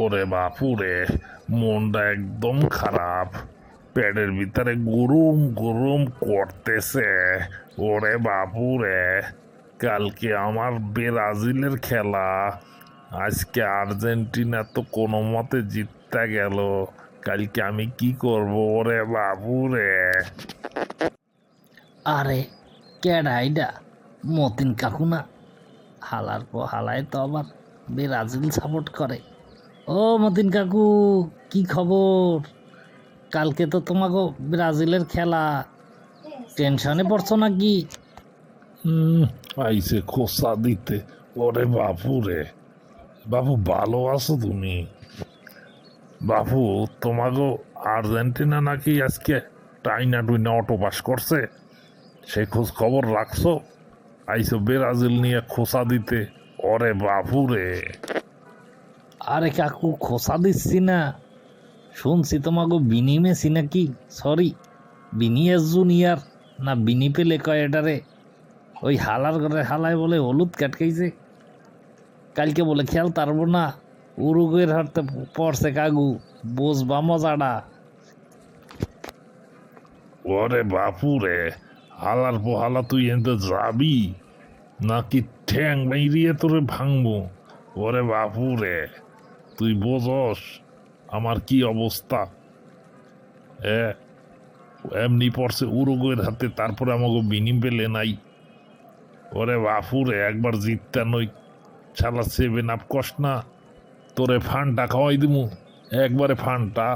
ওরে বাপুরে মনটা একদম খারাপ। পেটের ভিতরে গরম গরম করতেছে। ওরে বাপুরে কালকে আমার ব্রাজিলের খেলা। আজকে আর্জেন্টিনা তো কোনো মতে জিততে গেল। কালকে আমি কি করব ওরে বাপুরে আরে কেডা আইডা মতিন কাকুনা হালার পর হালায় তো আবার ব্রাজিল সাপোর্ট করে। ও মতিন কাকু, কি খবর? কালকে তো তোমাকে ব্রাজিলের খেলা। টেনশনে পড়ছো নাকি? আইসে খোসা দিতে। ওরে বাপু রে। বাপু, ভালো আছো তুমি? বাপু তোমাকে আর্জেন্টিনা নাকি আজকে টাইনা টুইনা অটো পাস করছে? সেই খোঁজ খবর রাখছো? আইসো ব্রাজিল নিয়ে খোসা দিতে। ওরে বাপুরে আরে কাকু, খোসা দিচ্ছি না। শুনছি তোমাকে বিনি মেসি নাকি? সরি বিনিএস জুনিয়র না বিনি পেলে কয় এটারে? ওই হালার ঘরে হালায় বলে হলুদ কাটকাইছে। কালকে বলে খেয়াল তারবো না উরুগের হারতে পড়ছে কাকু বসবা মজাটা। ওরে বাপু রে, হালার পোহালা তুই এনতে যাবি? নাকি ঠ্যাং মেরিয়ে তোরে ভাঙবো? ওরে বাপুরে তুই বোঝস আমার কি অবস্থা। এ এমনি পড়ছে উরুগুয়ের হাতে, তারপরে আমাকে বিনিম পেলে নাই। ওরে বাফুর, একবার জিততা নই। ছালা সেভেন আপ কস না, তোরে ফান্ডটা খাওয়াই দিমু। একবারে ফান্ডটা